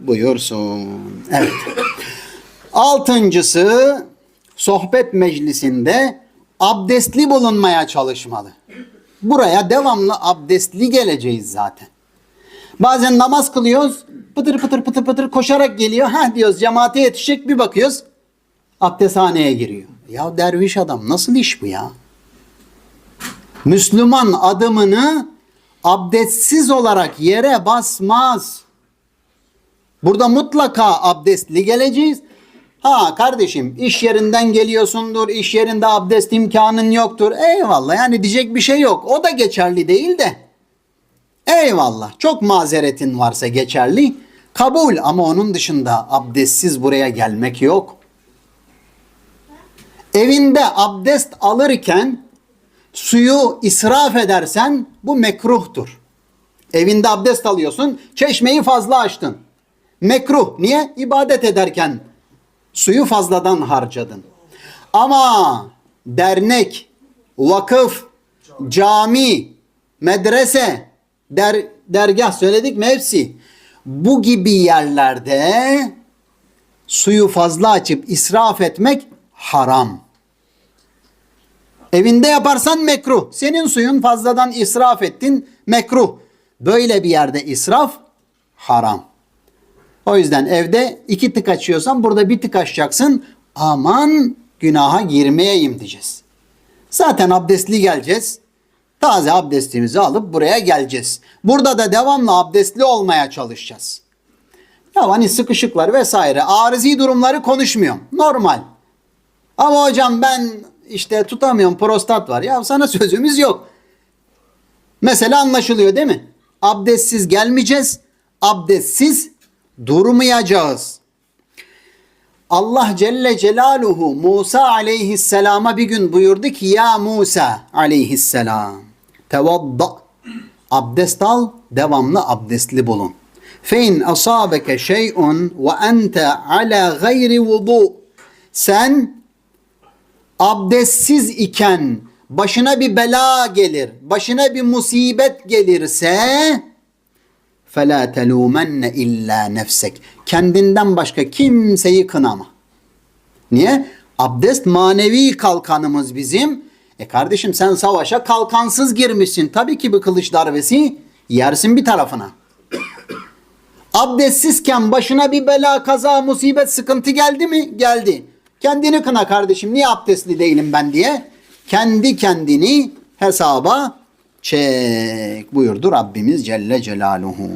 buyursun. Evet. Altıncısı sohbet meclisinde abdestli bulunmaya çalışmalı. Buraya devamlı abdestli geleceğiz zaten. Bazen namaz kılıyoruz. Pıtır pıtır pıtır pıtır koşarak geliyor. Ha diyoruz cemaate yetişecek bir bakıyoruz. Abdesthaneye giriyor. Ya derviş adam nasıl iş bu ya? Müslüman adımını abdestsiz olarak yere basmaz. Burada mutlaka abdestli geleceğiz. Ha kardeşim iş yerinden geliyorsundur, iş yerinde abdest imkanın yoktur. Eyvallah yani diyecek bir şey yok. O da geçerli değil de. Eyvallah çok mazeretin varsa geçerli. Kabul ama onun dışında abdestsiz buraya gelmek yok. Evinde abdest alırken suyu israf edersen bu mekruhtur. Evinde abdest alıyorsun, çeşmeyi fazla açtın. Mekruh. Niye? İbadet ederken suyu fazladan harcadın. Ama dernek, vakıf, cami, medrese, der, dergah söyledik mi hepsi? Bu gibi yerlerde suyu fazla açıp israf etmek haram. Evinde yaparsan mekruh. Senin suyun fazladan israf ettin mekruh. Böyle bir yerde israf haram. O yüzden evde iki tık açıyorsan burada bir tık açacaksın. Aman günaha girmeyeyim diyeceğiz. Zaten abdestli geleceğiz. Taze abdestimizi alıp buraya geleceğiz. Burada da devamlı abdestli olmaya çalışacağız. Ya hani sıkışıklar vesaire arızi durumları konuşmuyorum. Normal. Ama hocam ben işte tutamıyorum prostat var. Ya sana sözümüz yok. Mesela anlaşılıyor değil mi? Abdestsiz gelmeyeceğiz. Abdestsiz durmayacağız. Allah Celle Celaluhu Musa aleyhisselama bir gün buyurdu ki ya Musa aleyhisselam tevadda abdest al devamlı abdestli bulun. Fein asabeke şey'un ve ente ala gayri vudu sen abdestsiz iken başına bir bela gelir, başına bir musibet gelirse فَلَا تَلُومَنَّ illa nefsek. Kendinden başka kimseyi kınama. Niye? Abdest manevi kalkanımız bizim. E kardeşim sen savaşa kalkansız girmişsin. Tabii ki bir kılıç darbesi yersin bir tarafına. Abdestsizken başına bir bela, kaza, musibet, sıkıntı geldi mi? Geldi. Kendini kına kardeşim. Niye abdestli değilim ben diye. Kendi kendini hesaba çek buyurdu Rabbimiz Celle Celaluhu.